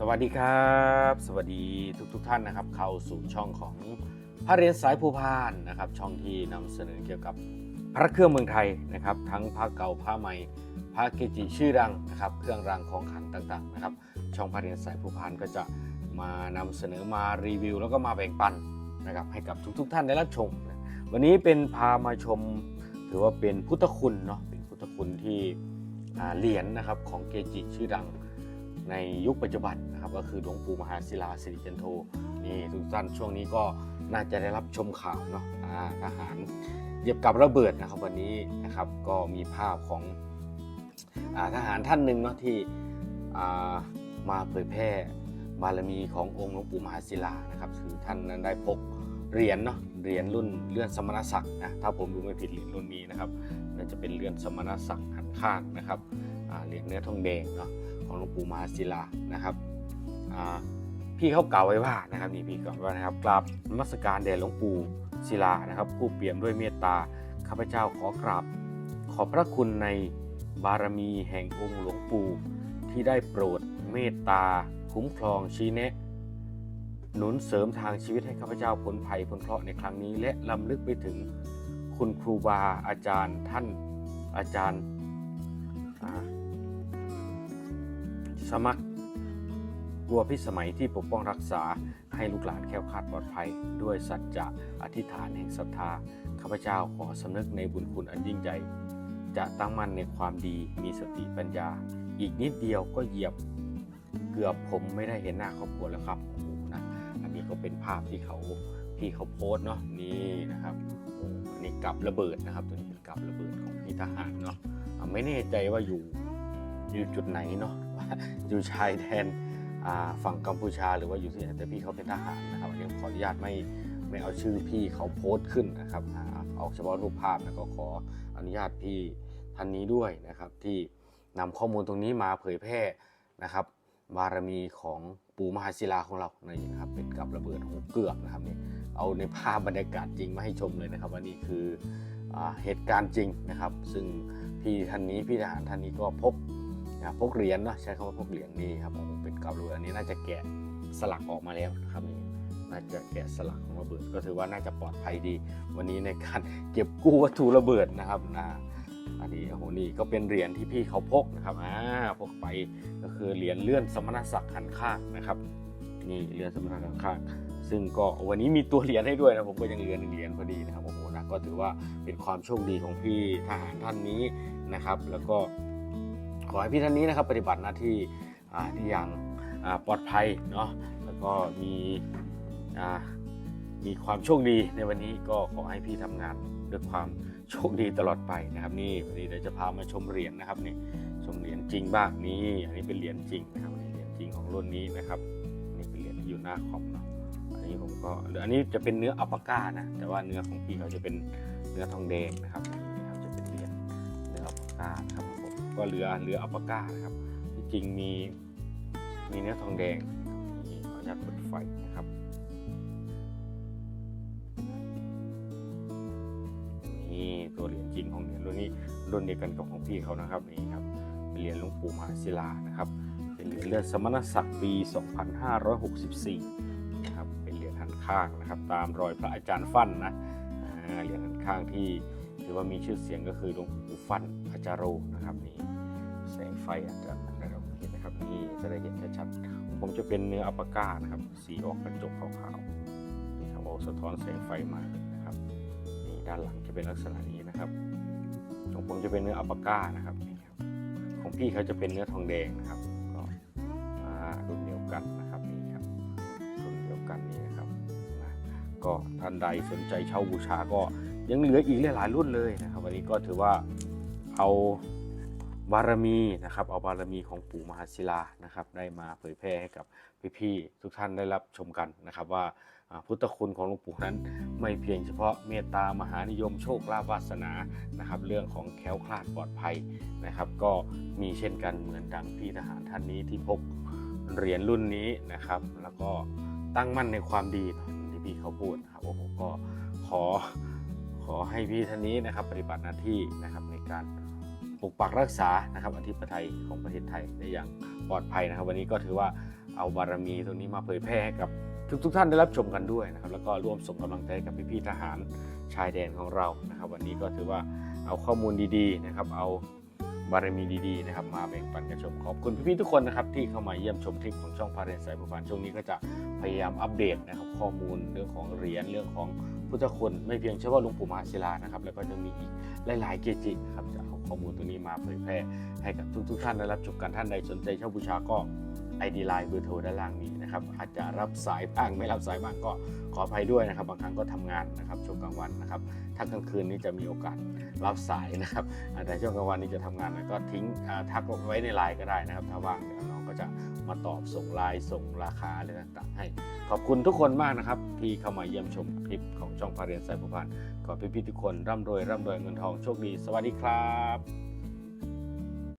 สวัสดีครับ สวัสดีทุกทท่านนะครับ เข้าสู่ช่องของพระเรียนสายภูพานนะครับ ช่องที่นำเสนอเกี่ยวกับพระเครื่องเมืองไทยนะครับ ทั้งพระเก่าพระใหม่พระเกจิชื่อดังนะครับ เครื่องรางของขลังต่างๆนะครับ ช่องพระเรียนสายภูพานก็จะมานำเสนอมารีวิว แล้วก็มาแบ่งปันนะครับให้กับทุกๆท่านได้รับชม วันนี้เป็นพามาชม ถือว่าเป็นพุทธคุณเนาะเป็นพุทธคุณที่เหรียญนะครับของเกจิชื่อดัง ในยุคปัจจุบันนะครับก็คือหลวงปู่มหาศิลาสิริจันโทนี่ทุกท่านช่วงนี้ก็น่าจะได้รับชมข่าวเนาะอ่าทหารเหยียบกับระเบิดนะครับวันนี้นะครับก็มีภาพของอาทหารท่านหนึ่งเนาะที่อ่ามาเผยแพร่บารมีขององค์หลวงปู่มหาศิลานะครับคือท่านนั้นได้พกเหรียญเนาะเหรียญรุ่นเลื่อนสมณศักดิ์นะถ้าผมดูไม่ผิดเหรียญรุ่นนี้นะครับน่าจะเป็นเลื่อนสมณศักดิ์หันข้างนะครับอ่าเหรียญเนื้อทองแดงเนาะ ของหลวงปู่มหาศิลานะครับพี่เขากล่าวไว้ว่านะครับนี่พี่กล่าวไว้ว่านะครับกราบนมัสการแด่หลวงปู่ศิลานะครับ ผู้เปี่ยมด้วยเมตตาข้าพเจ้าขอกราบ ขอบพระคุณในบารมีแห่งองค์หลวงปู่ที่ได้โปรดเมตตาคุ้มครองชี้แนะ หนุนเสริมทางชีวิตให้ข้าพเจ้าพ้นภัยพ้นเคราะห์ในครั้งนี้ และลำลึกไปถึงคุณครูบาอาจารย์ท่านอาจารย์ มัครบัวพิสมัยที่ปกป้องรักษาให้ลูกหลานแค้วคลาดปลอดภัย ด้วยสัจจะอธิษฐานแห่งศรัทธาข้าพเจ้าขอสำนึกในบุญคุณอันยิ่งใหญ่ จะตั้งมั่นในความดีมีสติปัญญา อีกนิดเดียวก็เหยียบเกือบผมไม่ได้เห็นหน้าครอบครัวแล้วครับโอ้โหนะอันนี้ก็เป็นภาพที่เขาพี่เขาโพสเนาะนี่นะครับโอ้อันนี้กับระเบิดนะครับตัวนี้เป็นกับระเบิดของพี่ทหารเนาะไม่แน่ใจว่าอยู่อยู่จุดไหนเนาะ อยู่ชายแดนฝั่งกัมพูชาหรือว่าอยู่ที่ไหนแต่พี่เขาเป็นทหารนะครับอันนี้ขออนุญาตไม่ไม่เอาชื่อพี่เขาโพสต์ขึ้นนะครับอ่าเอาเฉพาะรูปภาพนะก็ขออนุญาตพี่ท่านนี้ด้วยนะครับ ที่นำข้อมูลตรงนี้มาเผยแพร่นะครับบารมีของปู่มหาศิลาของเรานี่นะครับเป็นกับระเบิดหูเกือกนะครับนี่เอาในภาพบรรยากาศจริงมาให้ชมเลยนะครับว่านี่คืออเหตุการณ์จริงนะครับ ซึ่งพี่ท่านนี้พี่ทหารท่านนี้ก็พก นะพกเหรียญเนาะใช้คำว่าพกเหรียญนี่ครับผมเป็นกาวรูอันนี้น่าจะแกะสลักออกมาแล้วนะครับนี่น่าจะแกะสลักของระเบิด ก็ถือว่าน่าจะปลอดภัยดี วันนี้ในการเก็บกู้วัตถุระเบิดนะครับนะอันนี้โอ้โหนี่ก็เป็นเหรียญที่พี่เขาพกนะครับอ่าพกไปก็คือเหรียญเลื่อนสมณศักดิ์หันข้างนะครับนี่เหรียญสมณศักดิ์หันข้างซึ่งก็วันนี้มีตัวเหรียญให้ด้วยนะผมก็ยังเหลือหนึ่งเหรียญพอดีนะครับโอ้โหนะก็ถือว่าเป็นความโชคดีของพี่ทหารท่านนี้นะครับ แล้วก็ อให้พี่ท่านนี้นะครับปฏิบัติหน้าที่ที่อย่างปลอดภัยเนาะแล้วก็มีมีความโชคดีในวันนี้ก็ขอให้พี่ทำงานด้วยความโชคดีตลอดไปนะครับ นี่วันนี้เดี๋ยวจะพามาชมเหรียญนะครับนี่ชมเหรียญจริงบ้างนี่อันนี้เป็นเหรียญจริงนะครับเหรียญจริงของรุ่นนี้นะครับนี่เป็นเหรียญที่อยู่หน้าคอมเนาะอันนี้ผมก็หรืออันนี้จะเป็นเนื้ออัปปาก้านะแต่ว่าเนื้อของพี่เขาจะเป็นเนื้อทองแดงนะครับนี่ครับจะเป็นเหรียญเรืออัลปาก้านะครับ ก็เรือเรืออัลปาก้านะครับที่จริงมีมีเนื้อทองแดงนี่ขออนุญาตเปิดไฟนะครับนี่ตัวเหรียญจริงของเหรียญรุ่นนี้รุ่นเดียวกันกับของพี่เขานะครับนี่ครับเป็นเหรียญหลวงปู่มหาศิลานะครับ เป็นเหรียญเลือดสมณศักดิ์ปี 2564นะครับเป็นเหรียญหันข้างนะครับ ตามรอยพระอาจารย์ฟั่นนะเหรียญหันข้างที่ หรือว่ามีชื่อเสียงก็คือหลวงปู่ฟันพัจาโรนะครับนี่แสงไฟอาจจะเราเห็นนะครับนี่จะได้เห็นชัดๆผมจะเป็นเนื้ออัปปากานะครับ สีออกกระจกขาวๆนี่ครับโอ้สะท้อนแสงไฟมานะครับนี่ด้านหลังจะเป็นลักษณะนี้นะครับของผมจะเป็นเนื้ออัปปาก้านะครับนี่ครับของพี่เขาจะเป็นเนื้อทองแดงนะครับก็อ่ารุ่นเดียวกันนะครับนี่ครับรุ่นเดียวกันนี่นะครับก็ท่านใดสนใจเช่าบูชาก็ ยังเหลืออีกหลายๆรุ่นเลยนะครับ วันนี้ก็ถือว่าเอาบารมีนะครับเอาบารมีของปู่มหาศิลานะครับได้มาเผยแพร่ให้กับพี่ๆทุกท่านได้รับชมกันนะครับ ว่าพุทธคุณของหลวงปู่นั้นไม่เพียงเฉพาะเมตตามหานิยมโชคลาภวาสนานะครับ เรื่องของแคล้วคลาดปลอดภัยนะครับ ก็มีเช่นกันเหมือนดังพี่ทหารท่านนี้ที่พกเหรียญรุ่นนี้นะครับ แล้วก็ตั้งมั่นในความดีที่พี่เขาพูดนะครับโอ้โหก็ขอ ขอให้พี่ท่านนี้นะครับปฏิบัติหน้าที่นะครับในการปกปักรักษานะครับอธิปไตยของประเทศไทยได้อย่างปลอดภัยนะครับ วันนี้ก็ถือว่าเอาบารมีตรงนี้มาเผยแพร่ให้กับทุกทุกๆท่านได้รับชมกันด้วยนะครับ แล้วก็ร่วมส่งกำลังใจกับพี่ๆทหารชายแดนของเรานะครับ วันนี้ก็ถือว่าเอาข้อมูลดีๆนะครับ เอาบารมีดีๆนะครับมาแบ่งปันกันชมขอบคุณพี่ๆทุกคนนะครับที่เข้ามาเยี่ยมชมคลิปของช่องพาเรนสายผู้พันช่วงนี้ก็จะพยายามอัปเดตนะครับข้อมูลเรื่องของเหรียญเรื่องของ พุทธคุณไม่เพียงเฉพาะหลวงปู่มหาศิลานะครับ แล้วก็จะมีอีกหลาย ๆ เกจินะครับจะเอาข้อมูลตัวนี้มาเผยแพร่ให้กับทุก ๆ ท่านได้รับชมกันท่านใดสนใจเช่าบูชาก็ไอดีไลน์เบอร์โทรด้านล่างนี้นะครับอาจจะรับสายบ้างไม่รับสายบ้างก็ขออภัยด้วยนะครับบางครั้งก็ทำงานนะครับช่วงกลางวันนะครับถ้ากลางคืนนี้จะมีโอกาสรับสายนะครับแต่ช่วงกลางวันนี้จะทำงานนะก็ทิ้งทักไว้ในไลน์ก็ได้นะครับ ถ้าว่างเดี๋ยวน้องก็จะ มาตอบส่งไลน์ส่งราคาอะไรต่างๆ ให้ ขอบคุณทุกคนมากนะครับ ที่เข้ามาเยี่ยมชมคลิปของช่องพาเรียนสายผู้พันขอพี่ๆทุกคนร่ำรวยร่ำรวยเงินทองโชคดี สวัสดีครับ